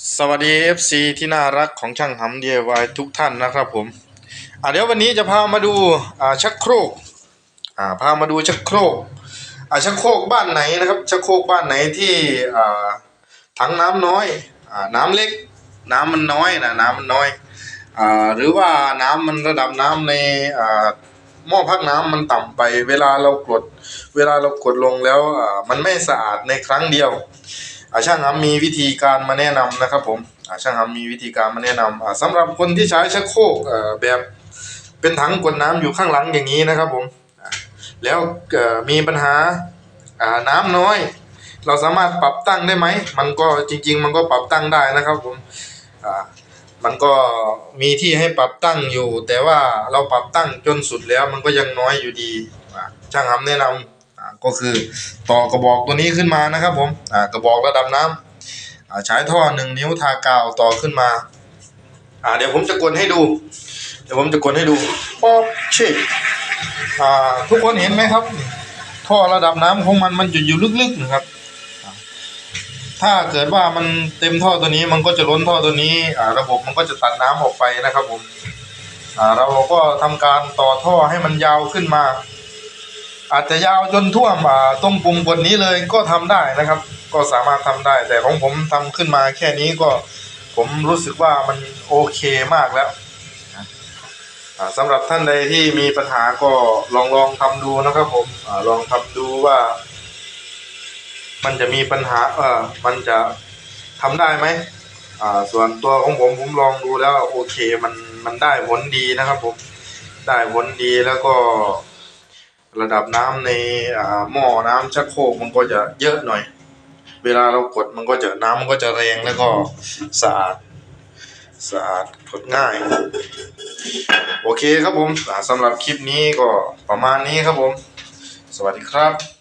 สวัสดี FC ที่น่ารักของช่างหำ DIY ทุกท่านนะครับผมอ่าเดี๋ยววันนี้จะพามาดูอ่าชักโครกอ่าพามาดูชักโครกอ่าชักโครกบ้านไหนนะครับชักโครกบ้านไหนที่อ่าถังน้ำน้อยอ่าน้ำเล็ก น้ำมันน้อยนะน้ำมันน้อยอ่าหรือว่าน้ำมันระดับน้ำในอ่าหม้อพักน้ำมันต่ำไป เวลาเรากด เวลาเรากดลงแล้วอ่ามันไม่สะอาดในครั้งเดียว อาช่างหำมีวิธีการมาแนะนำนะครับผมอาช่างหำมีวิธีการมาแนะนำอ่าสำหรับคนที่ใช้ชักโครกแบบเป็นถังกดน้ำอยู่ข้างหลังอย่างนี้นะครับผมแล้วมีปัญหาน้ำน้อย เราสามารถปรับตั้งได้ไหมมันก็จริง ๆ มันก็ปรับตั้งได้นะครับผมมันก็มีที่ให้ปรับตั้งอยู่ แต่ว่าเราปรับตั้งจนสุดแล้วมันก็ยังน้อยอยู่ดีช่างหำแนะนำอ่า ก็คือต่อกระบอกตัวนี้ขึ้นมานะครับผมอ่ากระบอกระดับน้ำอ่าใช้ท่อหนึ่งนิ้วทากาวต่อขึ้นมาอ่าเดี๋ยวผมจะกดให้ดู เดี๋ยวผมจะกดให้ดูป๊อกเช็คอ่าทุกคนเห็นไหมครับ ท่อระดับน้ำของมันมันจะอยู่ลึกๆนะครับถ้าเกิดว่ามันเต็มท่อตัวนี้มันก็จะล้นท่อตัวนี้อ่าระบบมันก็จะตัดน้ำออกไปนะครับผมอ่าเราก็ทำการต่อท่อให้มันยาวขึ้นมา อาจจะยาวจนท่วมอ่าตรงปุ่มกดนี้เลยก็ทำได้นะครับ ก็สามารถทำได้ แต่ของผมทำขึ้นมาแค่นี้ก็ผมรู้สึกว่ามันโอเคมากแล้วนะอ่าสำหรับท่านใดที่มีปัญหาก็ลองลองทำดูนะครับ ผมอลองทำดูว่า มันจะมีปัญหา เออมันจะทำได้ไหมส่วนตัวของผมผมลองดูแล้วโอเคมันมันได้ผลดีนะครับ ผมได้ผลดีแล้วก็ ระดับน้ำในอ่าหม้อน้ำชักโครกมันก็จะเยอะหน่อย เวลาเรากดมันก็จะน้ำมันก็จะแรงแล้วก็สะอาดสะอาดกดง่าย โอเคครับผมสำสำหรับคลิปนี้ก็ประมาณนี้ครับผม สวัสดีครับ